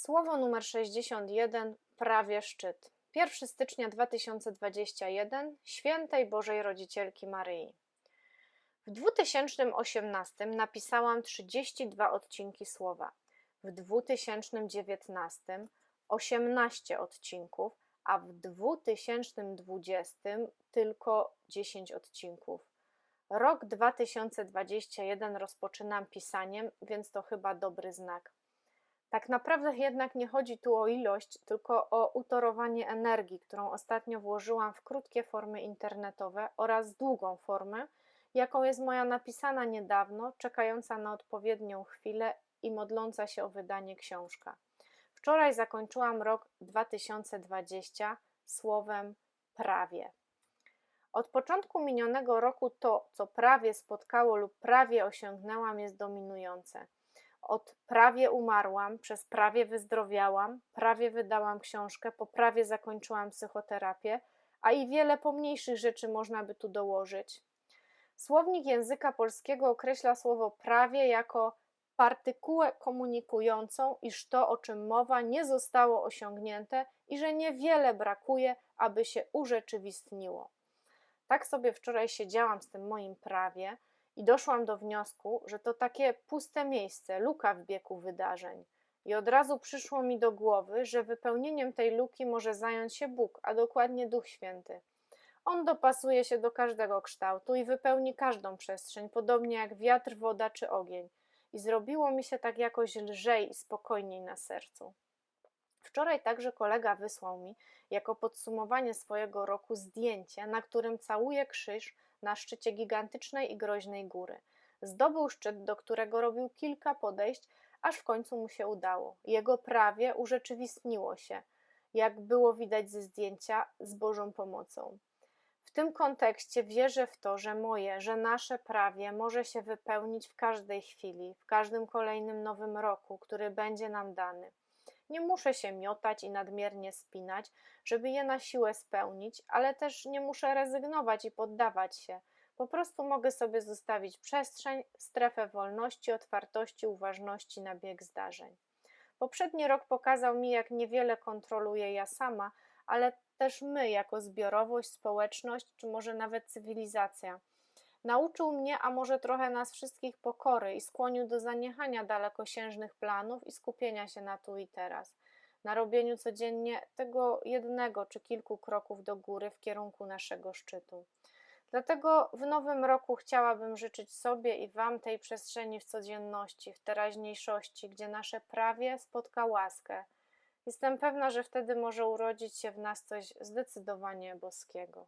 Słowo numer 61 prawie szczyt. 1 stycznia 2021 Świętej Bożej Rodzicielki Maryi. W 2018 napisałam 32 odcinki słowa. W 2019 18 odcinków, a w 2020 tylko 10 odcinków. Rok 2021 rozpoczynam pisaniem, więc to chyba dobry znak. Tak naprawdę jednak nie chodzi tu o ilość, tylko o utorowanie energii, którą ostatnio włożyłam w krótkie formy internetowe oraz długą formę, jaką jest moja napisana niedawno, czekająca na odpowiednią chwilę i modląca się o wydanie książka. Wczoraj zakończyłam rok 2020 słowem prawie. Od początku minionego roku to, co prawie spotkało lub prawie osiągnęłam, jest dominujące. Od prawie umarłam, przez prawie wyzdrowiałam, prawie wydałam książkę, po prawie zakończyłam psychoterapię, a i wiele pomniejszych rzeczy można by tu dołożyć. Słownik języka polskiego określa słowo prawie jako partykułę komunikującą, iż to, o czym mowa, nie zostało osiągnięte i że niewiele brakuje, aby się urzeczywistniło. Tak sobie wczoraj siedziałam z tym moim prawie i doszłam do wniosku, że to takie puste miejsce, luka w biegu wydarzeń. I od razu przyszło mi do głowy, że wypełnieniem tej luki może zająć się Bóg, a dokładnie Duch Święty. On dopasuje się do każdego kształtu i wypełni każdą przestrzeń, podobnie jak wiatr, woda czy ogień. I zrobiło mi się tak jakoś lżej i spokojniej na sercu. Wczoraj także kolega wysłał mi jako podsumowanie swojego roku zdjęcie, na którym całuje krzyż na szczycie gigantycznej i groźnej góry. Zdobył szczyt, do którego robił kilka podejść, aż w końcu mu się udało. Jego prawie urzeczywistniło się, jak było widać ze zdjęcia, z Bożą pomocą. W tym kontekście wierzę w to, że moje, że nasze prawie może się wypełnić w każdej chwili, w każdym kolejnym nowym roku, który będzie nam dany. Nie muszę się miotać i nadmiernie spinać, żeby je na siłę spełnić, ale też nie muszę rezygnować i poddawać się. Po prostu mogę sobie zostawić przestrzeń, strefę wolności, otwartości, uważności na bieg zdarzeń. Poprzedni rok pokazał mi, jak niewiele kontroluję ja sama, ale też my, jako zbiorowość, społeczność, czy może nawet cywilizacja. Nauczył mnie, a może trochę nas wszystkich pokory i skłonił do zaniechania dalekosiężnych planów i skupienia się na tu i teraz, na robieniu codziennie tego jednego czy kilku kroków do góry w kierunku naszego szczytu. Dlatego w nowym roku chciałabym życzyć sobie i Wam tej przestrzeni w codzienności, w teraźniejszości, gdzie nasze prawie spotka łaskę. Jestem pewna, że wtedy może urodzić się w nas coś zdecydowanie boskiego.